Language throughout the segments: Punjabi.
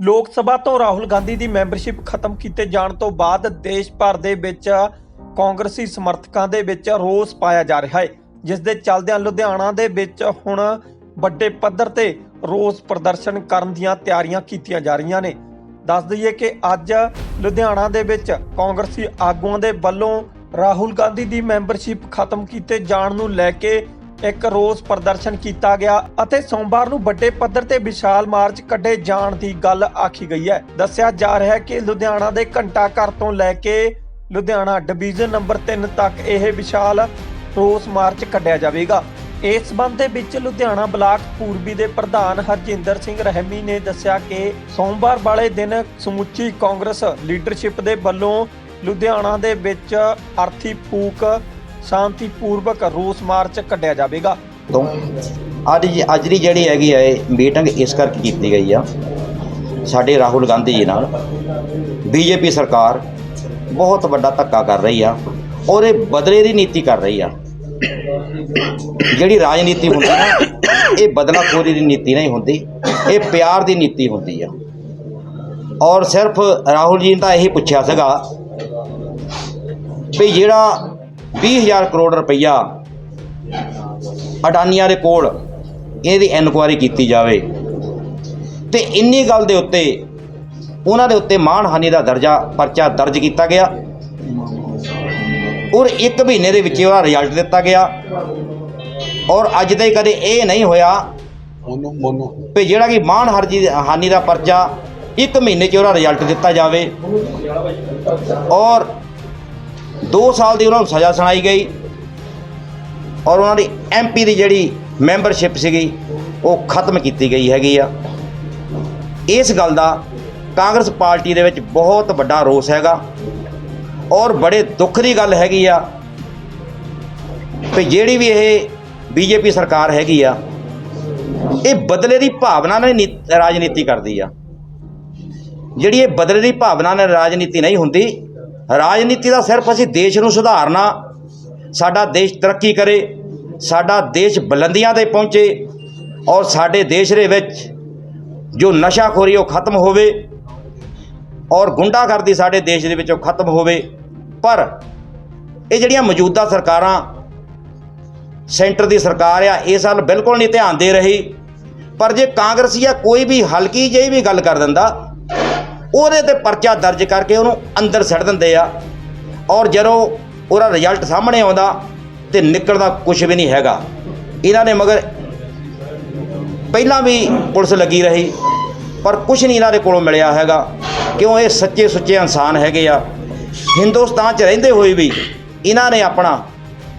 ਲੋਕ ਸਭਾ ਤੋਂ ਰਾਹੁਲ ਗਾਂਧੀ ਦੀ ਮੈਂਬਰਸ਼ਿਪ ਖਤਮ ਕੀਤੇ ਜਾਣ ਤੋਂ ਬਾਅਦ ਦੇਸ਼ ਭਰ ਦੇ ਵਿੱਚ ਕਾਂਗਰਸੀ ਸਮਰਥਕਾਂ ਦੇ ਵਿੱਚ ਰੋਸ ਪਾਇਆ ਜਾ ਰਿਹਾ ਹੈ, ਜਿਸ ਦੇ ਚੱਲਦਿਆਂ ਲੁਧਿਆਣਾ ਦੇ ਵਿੱਚ ਹੁਣ ਵੱਡੇ ਪੱਧਰ ਤੇ ਰੋਸ ਪ੍ਰਦਰਸ਼ਨ ਕਰਨ ਦੀਆਂ ਤਿਆਰੀਆਂ ਕੀਤੀਆਂ ਜਾ ਰਹੀਆਂ ਨੇ। ਦੱਸ ਦਈਏ ਕਿ ਅੱਜ ਲੁਧਿਆਣਾ ਦੇ ਵਿੱਚ ਕਾਂਗਰਸੀ ਆਗੂਆਂ ਦੇ ਵੱਲੋਂ ਰਾਹੁਲ ਗਾਂਧੀ ਦੀ ਮੈਂਬਰਸ਼ਿਪ ਖਤਮ ਕੀਤੇ ਜਾਣ ਨੂੰ ਲੈ ਕੇ ਇੱਕ ਰੋਸ ਪ੍ਰਦਰਸ਼ਨ ਕੀਤਾ ਗਿਆ ਅਤੇ ਸੋਮਵਾਰ ਨੂੰ ਵੱਡੇ ਪੱਧਰ ਤੇ ਵਿਸ਼ਾਲ ਮਾਰਚ ਕੱਢੇ ਜਾਣ ਦੀ ਗੱਲ ਆਖੀ ਗਈ ਹੈ। ਦੱਸਿਆ ਜਾ ਰਿਹਾ ਹੈ ਕਿ ਲੁਧਿਆਣਾ ਦੇ ਘੰਟਾ ਘਰ ਤੋਂ ਲੈ ਕੇ ਲੁਧਿਆਣਾ ਡਿਵੀਜ਼ਨ ਨੰਬਰ 3 ਤੱਕ ਇਹ ਵਿਸ਼ਾਲ ਰੋਸ ਮਾਰਚ ਕੱਢਿਆ ਜਾਵੇਗਾ। ਇਸ ਸੰਬੰਧ ਦੇ ਵਿੱਚ ਲੁਧਿਆਣਾ ਬਲਾਕ ਪੂਰਬੀ ਦੇ ਪ੍ਰਧਾਨ ਹਰਜਿੰਦਰ ਸਿੰਘ ਰਹਿਮੀ ਨੇ ਦੱਸਿਆ ਕਿ ਸੋਮਵਾਰ ਵਾਲੇ ਦਿਨ ਸਮੁੱਚੀ ਕਾਂਗਰਸ ਲੀਡਰਸ਼ਿਪ ਦੇ ਵੱਲੋਂ ਲੁਧਿਆਣਾ ਦੇ ਵਿੱਚ ਅਰਥੀ ਫੂਕ ਸ਼ਾਂਤੀਪੂਰਵਕ ਰੋਸ ਮਾਰਚ ਕੱਢਿਆ ਜਾਵੇਗਾ। ਤੋਂ ਅੱਜ ਅੱਜ ਦੀ ਜਿਹੜੀ ਹੈਗੀ ਹੈ ਮੀਟਿੰਗ ਇਸ ਕਰਕੇ ਕੀਤੀ ਗਈ ਆ, ਸਾਡੇ ਰਾਹੁਲ ਗਾਂਧੀ ਜੀ ਨਾਲ। ਬੀਜੇਪੀ ਸਰਕਾਰ ਬਹੁਤ ਵੱਡਾ ਧੱਕਾ ਕਰ ਰਹੀ ਆ ਔਰ ਇਹ ਬਦਲੇ ਦੀ ਨੀਤੀ ਕਰ ਰਹੀ ਆ। ਜਿਹੜੀ ਰਾਜਨੀਤੀ ਹੁੰਦੀ ਨਾ, ਇਹ ਬਦਲਾਖੋਰੀ ਦੀ ਨੀਤੀ ਨਹੀਂ ਹੁੰਦੀ, ਇਹ ਪਿਆਰ ਦੀ ਨੀਤੀ ਹੁੰਦੀ ਆ। ਔਰ ਸਿਰਫ ਰਾਹੁਲ ਜੀ ਨੇ ਤਾਂ ਇਹੀ ਪੁੱਛਿਆ ਸੀਗਾ ਵੀ ਜਿਹੜਾ 20000 ਕਰੋੜ ਰੁਪਈਆ ਅਡਾਨੀਆਂ ਦੇ ਕੋਲ ਇਹਦੀ ਇਨਕੁਆਇਰੀ ਕੀਤੀ ਜਾਵੇ। ਤੇ ਇੰਨੀ ਗੱਲ ਦੇ ਉੱਤੇ ਉਹਨਾਂ ਦੇ ਉੱਤੇ ਮਾਣਹਾਨੀ ਦਾ ਦਰਜਾ ਪਰਚਾ ਦਰਜ ਕੀਤਾ ਗਿਆ। ਔਰ ਇੱਕ ਮਹੀਨੇ ਦੇ ਵਿੱਚ ਉਹਦਾ ਰਿਜ਼ਲਟ ਦਿੱਤਾ ਗਿਆ। ਔਰ ਅੱਜ ਤਾਈਂ ਕਦੇ ਇਹ ਨਹੀਂ ਹੋਇਆ ਮੋਨੋ ਮੋਨੋ। ਵੀ ਜਿਹੜਾ ਕਿ ਮਾਣ ਹਰਜੀ ਹਾਨੀ ਦਾ ਪਰਚਾ ਇੱਕ ਮਹੀਨੇ 'ਚ ਉਹਦਾ ਰਿਜ਼ਲਟ ਦਿੱਤਾ ਜਾਵੇ। ਔਰ 2 ਸਾਲ ਦੀ ਉਹਨਾਂ ਨੂੰ ਸਜ਼ਾ ਸੁਣਾਈ ਗਈ ਔਰ ਉਹਨਾਂ ਦੀ ਐਮਪੀ ਦੀ ਜਿਹੜੀ ਮੈਂਬਰਸ਼ਿਪ ਸੀਗੀ, ਉਹ ਖਤਮ ਕੀਤੀ ਗਈ ਹੈਗੀ ਆ। ਇਸ ਗੱਲ ਦਾ ਕਾਂਗਰਸ ਪਾਰਟੀ ਦੇ ਵਿੱਚ ਬਹੁਤ ਵੱਡਾ ਰੋਸ ਹੈਗਾ ਔਰ ਬੜੇ ਦੁੱਖ ਦੀ ਗੱਲ ਹੈਗੀ ਆ ਵੀ ਜਿਹੜੀ ਵੀ ਇਹ ਬੀਜੇਪੀ ਸਰਕਾਰ ਹੈਗੀ ਆ, ਇਹ ਬਦਲੇ ਦੀ ਭਾਵਨਾ ਨਾਲ ਨੀ- ਰਾਜਨੀਤੀ ਕਰਦੀ ਆ। ਜਿਹੜੀ ਇਹ ਬਦਲੇ ਦੀ ਭਾਵਨਾ ਨਾਲ ਰਾਜਨੀਤੀ ਨਹੀਂ ਹੁੰਦੀ ਰਾਜਨੀਤੀ ਦਾ ਸਿਰਫ ਅਸੀਂ ਦੇਸ਼ ਨੂੰ ਸੁਧਾਰਨਾ, ਸਾਡਾ ਦੇਸ਼ ਤਰੱਕੀ ਕਰੇ, ਸਾਡਾ ਦੇਸ਼ ਬੁਲੰਦੀਆਂ ਤੇ ਪਹੁੰਚੇ ਔਰ ਸਾਡੇ ਦੇਸ਼ ਦੇ ਵਿੱਚ ਜੋ ਨਸ਼ਾਖੋਰੀ ਉਹ ਖਤਮ ਹੋਵੇ ਔਰ ਗੁੰਡਾਗਰਦੀ ਸਾਡੇ ਦੇਸ਼ ਦੇ ਵਿੱਚੋਂ ਖਤਮ ਹੋਵੇ। ਪਰ ਇਹ ਜਿਹੜੀਆਂ ਮੌਜੂਦਾ ਸਰਕਾਰਾਂ, ਸੈਂਟਰ ਦੀ ਸਰਕਾਰ ਆ ਇਸ ਵੱਲ ਬਿਲਕੁਲ ਨਹੀਂ ਧਿਆਨ ਦੇ ਰਹੀ। ਪਰ ਜੇ ਕਾਂਗਰਸੀ ਆ, ਕੋਈ ਵੀ ਹਲਕੀ ਜਿਹੀ ਵੀ ਗੱਲ ਕਰ ਦਿੰਦਾ ਉਹਦੇ ਤੇ ਪਰਚਾ ਦਰਜ ਕਰਕੇ ਉਹਨੂੰ ਅੰਦਰ ਸੱਟ ਦਿੰਦੇ ਆ। ਔਰ ਜਦੋਂ ਉਹਦਾ ਰਿਜ਼ਲਟ ਸਾਹਮਣੇ ਆਉਂਦਾ ਤੇ ਨਿਕਲਦਾ ਕੁਝ ਵੀ ਨਹੀਂ ਹੈਗਾ। ਇਹਨਾਂ ਨੇ ਮਗਰ ਪਹਿਲਾਂ ਵੀ ਪੁਲਿਸ ਲੱਗੀ ਰਹੀ, ਪਰ ਕੁਝ ਨਹੀਂ ਇਹਨਾਂ ਦੇ ਕੋਲੋਂ ਮਿਲਿਆ ਹੈਗਾ। ਕਿਉਂ? ਇਹ ਸੱਚੇ ਸੁੱਚੇ ਇਨਸਾਨ ਹੈਗੇ ਆ। ਹਿੰਦੁਸਤਾਨ 'ਚ ਰਹਿੰਦੇ ਹੋਏ ਵੀ ਇਹਨਾਂ ਨੇ ਆਪਣਾ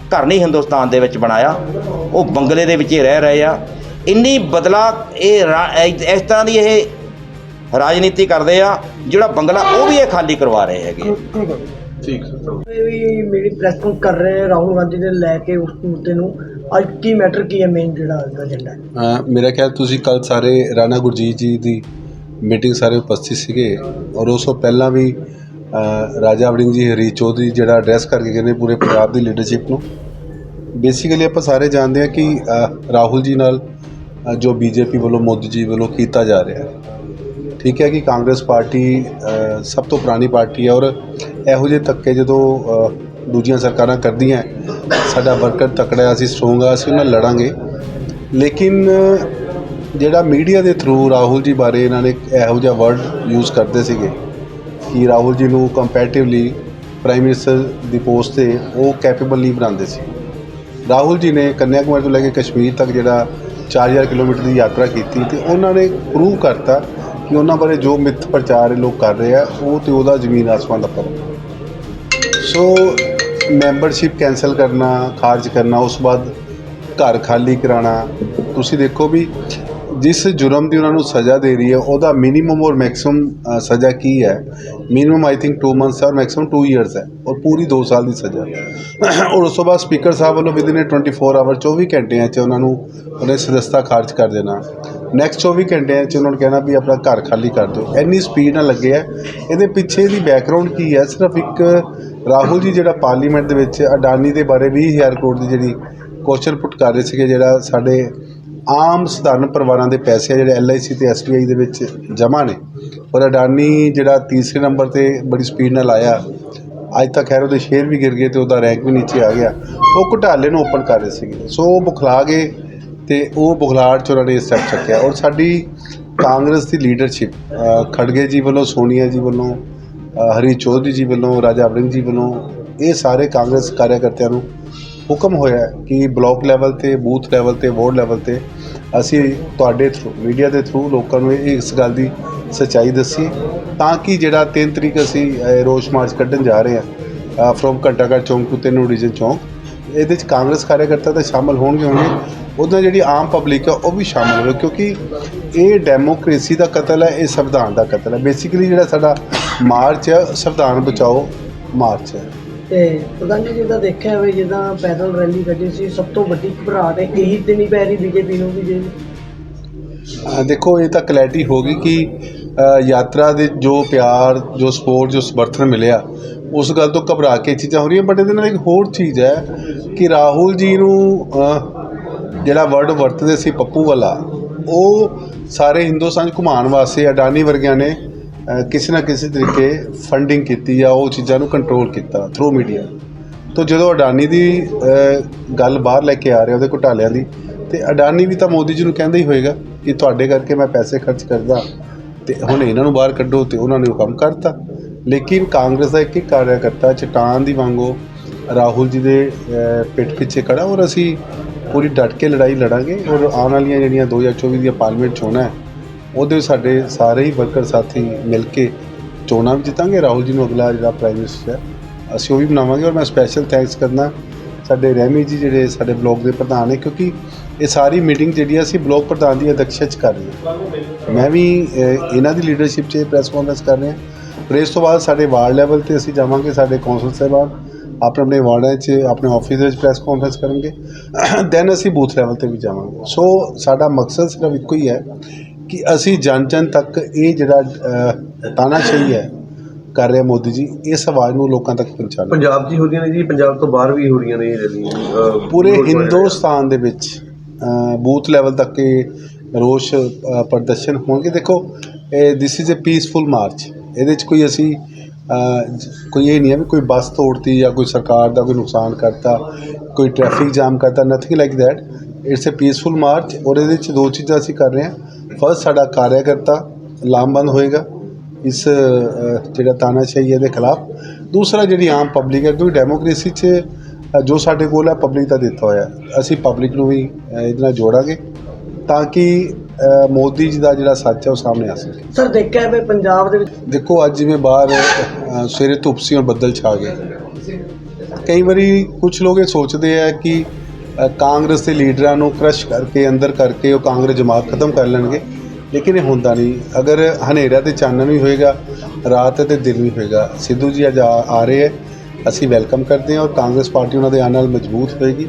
ਘਰ ਨਹੀਂ ਹਿੰਦੁਸਤਾਨ ਦੇ ਵਿੱਚ ਬਣਾਇਆ। ਉਹ ਬੰਗਲੇ ਦੇ ਵਿੱਚ ਹੀ ਰਹਿ ਰਹੇ ਆ। ਇੰਨੀ ਬਦਲਾ ਇਹ ਰਾ- ਇਸ ਤਰ੍ਹਾਂ ਦੀ ਇਹ ਰਾਜਨੀਤੀ ਕਰਦੇ ਆ ਜਿਹੜਾ ਬੰਗਲਾ ਉਹ ਵੀ ਇਹ ਖਾਲੀ ਕਰਵਾ ਰਹੇ ਹੈਗੇ ਠੀਕ ਇਹ ਵੀ ਮੇਰੀ ਪ੍ਰੈਸ ਕਾਨਫਰੰਸ ਕਰ ਰਹੇ ਹੈ ਰਾਹੁਲ ਗਾਂਧੀ ਦੇ ਲੈ ਕੇ ਉਸ ਮੁੱਦੇ ਨੂੰ ਅੱਜ ਕੀ ਮੈਟਰ ਕੀ ਹੈ ਮੇਨ ਜਿਹੜਾ ਅੱਜ ਦਾ ਏਜੰਡਾ ਹੈ ਮੇਰਾ ਖਿਆਲ ਤੁਸੀਂ ਕੱਲ ਸਾਰੇ ਰਾਣਾ ਗੁਰਜੀਤ ਜੀ ਦੀ ਮੀਟਿੰਗ ਸਾਰੇ ਉਪਸਥਿਤ ਸੀਗੇ ਔਰ ਉਸ ਤੋਂ ਪਹਿਲਾਂ ਵੀ ਰਾਜਾ ਵੜਿੰਗ ਜੀ ਹਰੀ ਚੌਧਰੀ ਜਿਹੜਾ ਐਡਰੈਸ ਕਰਕੇ ਗਏ ਨੇ ਪੂਰੇ ਪੰਜਾਬ ਦੀ ਲੀਡਰਸ਼ਿਪ ਨੂੰ। ਬੇਸਿਕਲੀ ਆਪਾਂ ਸਾਰੇ ਜਾਣਦੇ ਹਾਂ ਕਿ ਰਾਹੁਲ ਜੀ ਨਾਲ ਅਹ ਜੋ ਬੀਜੇਪੀ ਵੱਲੋਂ ਮੋਦੀ ਜੀ ਵੱਲੋਂ ਕੀਤਾ ਜਾ ਰਿਹਾ ਹੈ। ਠੀਕ ਹੈ ਕਿ ਕਾਂਗਰਸ ਪਾਰਟੀ ਸਭ ਤੋਂ ਪੁਰਾਣੀ ਪਾਰਟੀ ਹੈ ਔਰ ਇਹੋ ਜਿਹੇ ਧੱਕੇ ਜਦੋਂ ਦੂਜੀਆਂ ਸਰਕਾਰਾਂ ਕਰਦੀਆਂ, ਸਾਡਾ ਵਰਕਰ ਤਕੜਾ ਅਸੀਂ ਸਟਰੋਂਗ ਆ ਅਸੀਂ ਉਹਨਾਂ ਲੜਾਂਗੇ। ਲੇਕਿਨ, ਜਿਹੜਾ ਮੀਡੀਆ ਦੇ ਥਰੂ ਰਾਹੁਲ ਜੀ ਬਾਰੇ ਇਹਨਾਂ ਨੇ ਇਹੋ ਜਿਹਾ ਵਰਡ ਯੂਜ਼ ਕਰਦੇ ਸੀਗੇ ਕਿ ਰਾਹੁਲ ਜੀ ਨੂੰ ਕੰਪੈਰੀਟਿਵਲੀ ਪ੍ਰਾਈਮ ਮਿਨਿਸਟਰ ਦੀ ਪੋਸਟ ਤੇ ਉਹ ਕੈਪੇਬਲ ਨਹੀਂ ਬਣਾਉਂਦੇ ਸੀ। ਰਾਹੁਲ ਜੀ ਨੇ ਕੰਨਿਆ ਕੁਮਾਰੀ ਤੋਂ ਲੈ ਕੇ ਕਸ਼ਮੀਰ ਤੱਕ ਜਿਹੜਾ 4000 ਕਿਲੋਮੀਟਰ ਦੀ ਯਾਤਰਾ ਕੀਤੀ ਤੇ ਉਹਨਾਂ ਨੇ ਪ੍ਰੂਵ ਕਰਤਾ ਕਿ ਉਹਨਾਂ ਬਾਰੇ ਜੋ ਮਿੱਥ ਪ੍ਰਚਾਰ ਲੋਕ ਕਰ ਰਹੇ ਆ, ਉਹ ਤੇ ਉਹਦਾ ਜ਼ਮੀਨ ਆਸਮਾਨ ਦਾ ਫ਼ਰਕ ਸੋ ਮੈਂਬਰਸ਼ਿਪ ਕੈਨਸਲ ਕਰਨਾ, ਖਾਰਜ ਕਰਨਾ, ਉਸ ਤੋਂ ਬਾਅਦ ਘਰ ਖਾਲੀ ਕਰਾਉਣਾ, ਤੁਸੀਂ ਦੇਖੋ ਵੀ ਜਿਸ ਜੁਰਮ ਦੀ ਉਹਨਾਂ ਨੂੰ ਸਜ਼ਾ ਦੇ ਰਹੀ ਹੈ, ਉਹਦਾ ਮਿਨੀਮਮ ਔਰ ਮੈਕਸਿਮਮ ਸਜ਼ਾ ਕੀ ਹੈ? ਮਿਨੀਮਮ ਆਈ ਥਿੰਕ 2 ਮੰਥਸ ਹੈ ਔਰ ਮੈਕਸਿਮਮ 2 ਇਅਰਸ ਹੈ, ਔਰ ਪੂਰੀ 2 ਸਾਲ ਦੀ ਸਜ਼ਾ। ਔਰ ਉਸ ਤੋਂ ਬਾਅਦ ਸਪੀਕਰ ਸਾਹਿਬ ਵੱਲੋਂ ਵਿਦਿਨ 24 ਆਵਰ 24 ਘੰਟਿਆਂ 'ਚ ਉਹਨਾਂ ਨੂੰ ਉਹਨੇ ਸਦਸਤਾ ਖਾਰਜ ਕਰ ਦੇਣਾ। ਨੈਕਸਟ 24 ਘੰਟਿਆਂ 'ਚ ਉਹਨਾਂ ਨੂੰ ਕਹਿਣਾ ਵੀ ਆਪਣਾ ਘਰ ਖਾਲੀ ਕਰ ਦਿਓ। ਇੰਨੀ ਸਪੀਡ ਨਾਲ ਲੱਗੇ ਆ। ਇਹਦੇ ਪਿੱਛੇ ਦੀ ਬੈਕਗ੍ਰਾਉਂਡ ਕੀ ਹੈ ਸਿਰਫ ਇੱਕ ਰਾਹੁਲ ਜੀ ਜਿਹੜਾ ਪਾਰਲੀਮੈਂਟ ਦੇ ਵਿੱਚ ਅਡਾਨੀ ਦੇ ਬਾਰੇ 20000 ਕਰੋੜ ਦੀ ਜਿਹੜੀ ਕੁਐਸਚਨ ਪੁੱਟ ਕਰ ਰਹੇ ਸੀਗੇ, ਜਿਹੜਾ ਸਾਡੇ ਆਮ ਸਧਾਰਨ ਪਰਿਵਾਰਾਂ ਦੇ ਪੈਸੇ ਆ, ਜਿਹੜੇ LIC ਤੇ SBI ਦੇ ਵਿੱਚ ਜਮ੍ਹਾਂ ਨੇ। ਔਰ ਅਡਾਨੀ ਜਿਹੜਾ ਤੀਸਰੇ ਨੰਬਰ ਤੇ ਬੜੀ ਸਪੀਡ ਨਾਲ ਆਇਆ, ਅੱਜ ਤੱਕ ਖੈਰ ਉਹਦੇ ਸ਼ੇਅਰ ਵੀ ਗਿਰ ਗਏ ਤੇ ਉਹਦਾ ਰੈਂਕ ਵੀ ਨੀਚੇ ਆ ਗਿਆ। ਉਹ ਘੁਟਾਲੇ ਨੂੰ ਓਪਨ ਕਰ ਰਹੇ ਸੀਗੇ। ਸੋ ਉਹ ਬੁਖਲਾ ਗਏ ਤੇ ਉਹ ਬੁਖਲਾਹਟ 'ਚ ਉਹਨਾਂ ਨੇ ਸਟੈਪ ਚੱਕਿਆ। ਔਰ ਸਾਡੀ ਕਾਂਗਰਸ ਦੀ ਲੀਡਰਸ਼ਿਪ ਖੜਗੇ ਜੀ ਵੱਲੋਂ ਸੋਨੀਆ ਜੀ ਵੱਲੋਂ ਅ, ਹਰੀ ਚੌਧਰੀ ਜੀ ਵੱਲੋਂ ਰਾਜਾ ਵੜਿੰਗ ਜੀ ਵੱਲੋਂ ਇਹ ਸਾਰੇ ਕਾਂਗਰਸ ਕਾਰਿਆਕਰਤਿਆਂ ਨੂੰ ਹੁਕਮ ਹੋਇਆ ਕਿ ਬਲਾਕ ਲੈਵਲ ਤੇ ਬੂਥ ਲੈਵਲ ਤੇ ਵਾਰਡ ਲੈਵਲ ਤੇ ਅਸੀਂ ਤੁਹਾਡੇ ਥਰੂ ਮੀਡੀਆ ਦੇ ਥਰੂ ਲੋਕਾਂ ਨੂੰ ਇਹ- ਇਸ ਗੱਲ ਦੀ ਸੱਚਾਈ ਦੱਸੀ ਤਾਂ ਕਿ ਜਿਹੜਾ 3 ਤਰੀਕ ਅਸੀਂ ਰੋਸ ਮਾਰਚ ਕੱਢਣ ਜਾ ਰਹੇ ਹਾਂ ਫਰੋਮ ਘੰਟਾਘਰ ਚੌਂਕ ਟੂ ਤਿੰਨ ਡੀਜਨ ਚੌਂਕ ਇਹਦੇ ਚ ਕਾਂਗਰਸ ਕਾਰਿਆਕਰਤਾ ਤਾਂ ਸ਼ਾਮਲ ਹੋਣਗੇ ਹੋਣਗੇ ਉਹਦਾ ਜਿਹੜੀ ਆਮ ਪਬਲਿਕ ਹੈ ਉਹ ਵੀ ਸ਼ਾਮਲ ਹੋਵੇ ਕਿਉਂਕਿ ਇਹ ਡੈਮੋਕ੍ਰੇਸੀ ਦਾ ਕਤਲ ਹੈ ਇਹ ਸੰਵਿਧਾਨ ਦਾ ਕਤਲ ਹੈ ਬੇਸਿਕਲੀ ਜਿਹੜਾ ਸਾਡਾ ਮਾਰਚ ਹੈ ਸੰਵਿਧਾਨ ਬਚਾਓ ਮਾਰਚ ਹੈ ਤੇ ਪ੍ਰਧਾਨ ਜੀ ਜਿੱਦਾਂ ਦੇਖਿਆ ਹੋਵੇ ਜਿੱਦਾਂ ਪੈਦਲ ਰੈਲੀ ਕੱਢੀ ਸੀ ਸਭ ਤੋਂ ਵੱਡੀ ਘਬਰਾਹਟ ਇਹੀ ਤੇ ਨਹੀਂ ਪੈ ਰਹੀ ਬੀਜੇਪੀ ਨੂੰ ਵੀ ਜੇ। ਦੇਖੋ ਇਹ ਤਾਂ ਕਲੈਰਿਟੀ ਹੋ ਗਈ ਕਿ ਯਾਤਰਾ ਦੇ ਜੋ ਪਿਆਰ ਜੋ ਸਪੋਰਟ ਜੋ ਸਮਰਥਨ ਮਿਲਿਆ ਉਸ ਗੱਲ ਤੋਂ ਘਬਰਾ ਕੇ ਇਹ ਚੀਜ਼ਾਂ ਹੋ ਰਹੀਆਂ ਬਟ ਇਹਦੇ ਨਾਲ ਇੱਕ ਹੋਰ ਚੀਜ਼ ਹੈ ਕਿ ਰਾਹੁਲ ਜੀ ਨੂੰ ਜਿਹੜਾ ਵਰਡ ਵਰਤਦੇ ਸੀ ਪੱਪੂ ਵਾਲਾ, ਉਹ ਸਾਰੇ ਹਿੰਦੁਸਤਾਨ 'ਚ ਘੁਮਾਉਣ ਵਾਸਤੇ ਅਡਾਨੀ ਵਰਗਿਆਂ ਨੇ ਕਿਸੇ ਨਾ ਕਿਸੇ ਤਰੀਕੇ ਫੰਡਿੰਗ ਕੀਤੀ ਜਾਂ ਉਹ ਚੀਜ਼ਾਂ ਨੂੰ ਕੰਟਰੋਲ ਕੀਤਾ ਥਰੂ ਮੀਡੀਆ ਤੋ ਜਦੋਂ ਅਡਾਨੀ ਦੀ ਗੱਲ ਬਾਹਰ ਲੈ ਕੇ ਆ ਰਿਹਾ ਉਹਦੇ ਘੁਟਾਲਿਆਂ ਦੀ, ਤੇ ਅਡਾਨੀ ਵੀ ਤਾਂ ਮੋਦੀ ਜੀ ਨੂੰ ਕਹਿੰਦਾ ਹੀ ਹੋਏਗਾ ਕਿ ਤੁਹਾਡੇ ਕਰਕੇ ਮੈਂ ਪੈਸੇ ਖਰਚ ਕਰਦਾ, ਤੇ ਹੁਣ ਇਹਨਾਂ ਨੂੰ ਬਾਹਰ ਕੱਢੋ ਤੇ ਉਹਨਾਂ ਨੇ ਉਹ ਕੰਮ ਕਰਤਾ। ਲੇਕਿਨ ਕਾਂਗਰਸ ਦਾ ਇੱਕ ਇੱਕ ਕਾਰਿਆਕਰਤਾ ਚਟਾਨ ਦੀ ਵਾਂਗੋ ਰਾਹੁਲ ਜੀ ਦੇ ਪਿੱਠ ਪਿੱਛੇ ਖੜਾ ਔਰ ਅਸੀਂ ਪੂਰੀ ਡਟ ਕੇ ਲੜਾਈ ਲੜਾਂਗੇ ਔਰ ਆਉਣ ਵਾਲੀਆਂ ਜਿਹੜੀਆਂ 2024 ਦੀਆਂ ਪਾਰਲੀਮੈਂਟ ਚੋਣਾਂ ਹੈ, ਉਹਦੇ ਵਿੱਚ ਸਾਡੇ ਸਾਰੇ ਹੀ ਵਰਕਰ ਸਾਥੀ ਮਿਲ ਕੇ ਚੋਣਾਂ ਵੀ ਜਿੱਤਾਂਗੇ, ਰਾਹੁਲ ਜੀ ਨੂੰ ਅਗਲਾ ਜਿਹੜਾ ਪ੍ਰਾਈਮ ਮਿਨਿਸਟਰ ਹੈ, ਅਸੀਂ ਉਹ ਵੀ ਬਣਾਵਾਂਗੇ ਔਰ ਮੈਂ ਸਪੈਸ਼ਲ ਥੈਂਕਸ ਕਰਨਾ ਸਾਡੇ ਰਹਿਮੀ ਜੀ ਜਿਹੜੇ ਸਾਡੇ ਬਲਾਕ ਦੇ ਪ੍ਰਧਾਨ ਨੇ, ਕਿਉਂਕਿ ਇਹ ਸਾਰੀ ਮੀਟਿੰਗ ਜਿਹੜੀ ਆ, ਅਸੀਂ ਬਲਾਕ ਪ੍ਰਧਾਨ ਦੀ ਅਧਿਕਸ਼ਤਾ 'ਚ ਕਰ ਰਹੇ ਹਾਂ। ਮੈਂ ਵੀ ਇਹਨਾਂ ਦੀ ਲੀਡਰਸ਼ਿਪ 'ਚ ਪ੍ਰੈਸ ਕਾਨਫਰੰਸ ਕਰ ਰਹੇ। ਹਾਂ ਫਿਰ ਇਸ ਤੋਂ ਬਾਅਦ ਸਾਡੇ ਵਾਰਡ ਲੈਵਲ ਤੇ ਅਸੀਂ ਜਾਵਾਂਗੇ ਸਾਡੇ ਕੌਂਸਲ ਸਾਹਿਬਾਨ। ਆਪਣੇ ਆਪਣੇ ਵਾਰਡਾਂ 'ਚ ਆਪਣੇ ਆਫਿਸ ਵਿੱਚ ਪ੍ਰੈਸ ਕਾਨਫਰੰਸ ਕਰਨਗੇ। ਦੈਨ ਅਸੀਂ ਬੂਥ ਲੈਵਲ ਤੇ ਵੀ ਜਾਵਾਂਗੇ। ਸੋ ਸਾਡਾ ਮਕਸਦ ਸਿਰਫ ਇੱਕੋ ਹੀ ਹੈ ਕਿ ਅਸੀਂ ਜਨ ਜਨ ਤੱਕ ਇਹ ਜਿਹੜਾ ਤਾਨਾਸ਼ਾਹੀ ਹੈ ਕਰ ਰਿਹਾ ਮੋਦੀ ਜੀ ਇਸ ਆਵਾਜ਼ ਨੂੰ ਲੋਕਾਂ ਤੱਕ ਪਹੁੰਚਾਉਣਾ ਪੰਜਾਬ 'ਚ ਹੀ ਹੋ ਰਹੀਆਂ ਨੇ ਜੀ ਪੰਜਾਬ ਤੋਂ ਬਾਹਰ ਵੀ ਹੋ ਰਹੀਆਂ ਨੇ ਇਹ ਰੈਲੀਆਂ ਪੂਰੇ ਹਿੰਦੁਸਤਾਨ ਦੇ ਵਿੱਚ ਬੂਥ ਲੈਵਲ ਤੱਕ ਇਹ ਰੋਸ਼ ਪ੍ਰਦਰਸ਼ਨ ਹੋਣਗੇ। ਦੇਖੋ this is a peaceful march ਇਹਦੇ 'ਚ ਕੋਈ ਅਸੀਂ ਕੋਈ ਇਹ ਨਹੀਂ ਹੈ ਵੀ ਕੋਈ ਬੱਸ ਤੋੜਤੀ ਜਾਂ ਕੋਈ ਸਰਕਾਰ ਦਾ ਕੋਈ ਨੁਕਸਾਨ ਕਰਤਾ, ਕੋਈ ਟ੍ਰੈਫਿਕ ਜਾਮ ਕਰਤਾ nothing like that it's a peaceful march ਔਰ ਇਹਦੇ 'ਚ ਦੋ ਚੀਜ਼ਾਂ ਅਸੀਂ ਕਰ ਰਹੇ ਹਾਂ। ਫਸਟ ਸਾਡਾ ਕਾਰਿਆਕਰਤਾ ਲਾਮਬੰਦ ਹੋਏਗਾ ਇਸ ਜਿਹੜਾ ਤਾਨਾਸ਼ਾਹੀ ਹੈ ਦੇ ਖਿਲਾਫ। ਦੂਸਰਾ, ਜਿਹੜੀ ਆਮ ਪਬਲਿਕ ਹੈ, ਕਿਉਂਕਿ ਡੈਮੋਕ੍ਰੇਸੀ 'ਚ ਜੋ ਸਾਡੇ ਕੋਲ ਹੈ ਪਬਲਿਕ ਦਾ ਦਿੱਤਾ ਹੋਇਆ ਅਸੀਂ ਪਬਲਿਕ ਨੂੰ ਵੀ ਇਹਦੇ ਨਾਲ ਜੋੜਾਂਗੇ। ਤਾਂ ਕਿ ਮੋਦੀ ਜੀ ਦਾ ਜਿਹੜਾ ਸੱਚ ਹੈ ਉਹ ਸਾਹਮਣੇ ਆ ਸਕੇ। ਸਰ ਦੇਖਿਆ ਹੋਵੇ ਪੰਜਾਬ ਦੇ ਵਿੱਚ ਦੇਖੋ ਅੱਜ ਜਿਵੇਂ ਬਾਹਰ ਅ, ਸਵੇਰੇ ਧੁੱਪ ਸੀ ਔਰ ਬੱਦਲ ਛਾ ਗਏ। ਕਈ ਵਾਰੀ ਕੁਝ ਲੋਕ ਇਹ ਸੋਚਦੇ ਆ ਕਿ ਅ, ਕਾਂਗਰਸ ਦੇ ਲੀਡਰਾਂ ਨੂੰ ਕ੍ਰਸ਼ ਕਰਕੇ ਅੰਦਰ ਕਰਕੇ ਉਹ ਕਾਂਗਰਸ ਜਮਾਤ ਖਤਮ ਕਰ ਲੈਣਗੇ। ਲੇਕਿਨ ਇਹ ਹੁੰਦਾ ਨਹੀਂ। ਅਗਰ ਹਨੇਰਾ ਤੇ ਚਾਨਣ ਵੀ ਹੋਏਗਾ ਰਾਤ ਤੇ ਦਿਨ ਵੀ ਹੋਏਗਾ। ਸਿੱਧੂ ਜੀ ਅੱਜ ਆ ਆ ਰਹੇ ਹੈ। ਅਸੀਂ ਵੈਲਕਮ ਕਰਦੇ ਹਾਂ ਔਰ ਕਾਂਗਰਸ ਪਾਰਟੀ ਉਹਨਾਂ ਦੇ ਆਉਣ ਨਾਲ ਮਜ਼ਬੂਤ ਹੋਏਗੀ।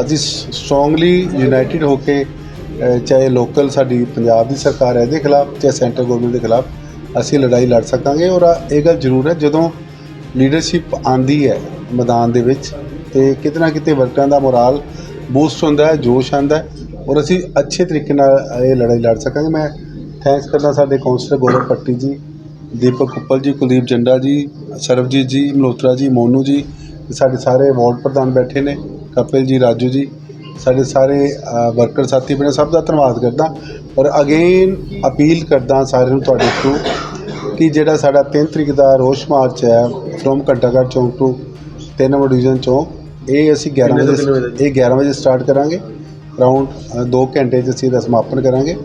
ਅਸੀਂ ਸਟਰੋਂਗਲੀ ਯੂਨਾਈਟਿਡ ਹੋ ਕੇ ਚਾਹੇ ਲੋਕਲ ਸਾਡੀ ਪੰਜਾਬ ਦੀ ਸਰਕਾਰ ਹੈ, ਇਹਦੇ ਖਿਲਾਫ ਚਾਹੇ ਸੈਂਟਰ ਗਵਰਨਮੈਂਟ ਦੇ ਖਿਲਾਫ ਅਸੀਂ ਲੜਾਈ ਲੜ ਸਕਾਂਗੇ ਔਰ ਇਹ ਗੱਲ ਜ਼ਰੂਰ ਹੈ, ਜਦੋਂ ਲੀਡਰਸ਼ਿਪ ਆਂਦੀ ਹੈ ਮੈਦਾਨ ਦੇ ਵਿੱਚ ਤੇ ਕਿਤੇ ਨਾ ਕਿਤੇ ਵਰਕਰਾਂ ਦਾ ਮੋਰਾਲ ਬੂਸਟ ਹੁੰਦਾ ਹੈ, ਜੋਸ਼ ਆਉਂਦਾ ਹੈ ਔਰ ਅਸੀਂ ਅੱਛੇ ਤਰੀਕੇ ਨਾਲ ਇਹ ਲੜਾਈ ਲੜ ਸਕਾਂਗੇ। ਮੈਂ ਥੈਂਕਸ ਕਰਦਾ ਸਾਡੇ ਕਾਉਂਸਲਰ ਗੌਰਵ ਪੱਟੀ ਜੀ, ਦੀਪਕ ਉੱਪਲ ਜੀ, ਕੁਲਦੀਪ ਜੰਡਾ ਜੀ ਸਰਵਜੀਤ ਜੀ, ਮਲਹੋਤਰਾ ਜੀ, ਮੋਨੂ ਜੀ, ਸਾਡੇ ਸਾਰੇ ਵਾਰਡ ਪ੍ਰਧਾਨ ਬੈਠੇ ਨੇ, ਕਪਿਲ ਜੀ, ਰਾਜੂ ਜੀ ਸਾਡੇ ਸਾਰੇ ਵਰਕਰ ਸਾਥੀ ਬਣੇ ਸਭ ਦਾ ਧੰਨਵਾਦ ਕਰਦਾ। ਔਰ ਅਗੇਨ ਅਪੀਲ ਕਰਦਾ ਸਾਰਿਆਂ ਨੂੰ ਤੁਹਾਡੇ ਥਰੂ ਕਿ ਜਿਹੜਾ ਸਾਡਾ 3 ਤਰੀਕ ਦਾ ਰੋਸ਼ ਮਾਰਚ ਹੈ from Ghantaghar Chowk to 3 number division ਚੌਂਕ ਇਹ ਅਸੀਂ 11 ਕਿੰਨੇ ਤੋਂ ਕਿੰਨੇ ਵਜੇ? ਇਹ 11 ਵਜੇ ਸਟਾਰਟ ਕਰਾਂਗੇ। ਅਰਾਊਂਡ 2 ਘੰਟੇ 'ਚ ਅਸੀਂ ਇਹਦਾ ਸਮਾਪਨ ਕਰਾਂਗੇ।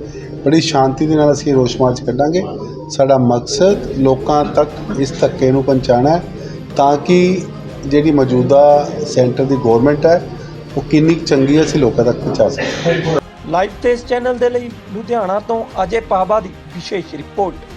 ਬੜੀ ਸ਼ਾਂਤੀ ਦੇ ਨਾਲ ਅਸੀਂ ਰੋਸ਼ ਮਾਰਚ ਕੱਢਾਂਗੇ। ਸਾਡਾ ਮਕਸਦ ਲੋਕਾਂ ਤੱਕ ਇਸ ਧੱਕੇ ਨੂੰ ਪਹੁੰਚਾਉਣਾ ਹੈ ਤਾਂ ਕਿ ਜਿਹੜੀ ਮੌਜੂਦਾ ਸੈਂਟਰ ਦੀ ਗਵਰਨਮੈਂਟ ਹੈ ਉਹ ਕਿੰਨੀ ਕੁ ਚੰਗੀ ਅਸੀਂ ਲੋਕਾਂ ਤੱਕ ਪਹੁੰਚਾ ਸਕਦੇ ਲਾਈਵ ਤੇ ਚੈਨਲ ਦੇ ਲਈ ਲੁਧਿਆਣਾ ਤੋਂ ਅਜੇ ਪਾਵਾ ਦੀ ਵਿਸ਼ੇਸ਼ ਰਿਪੋਰਟ।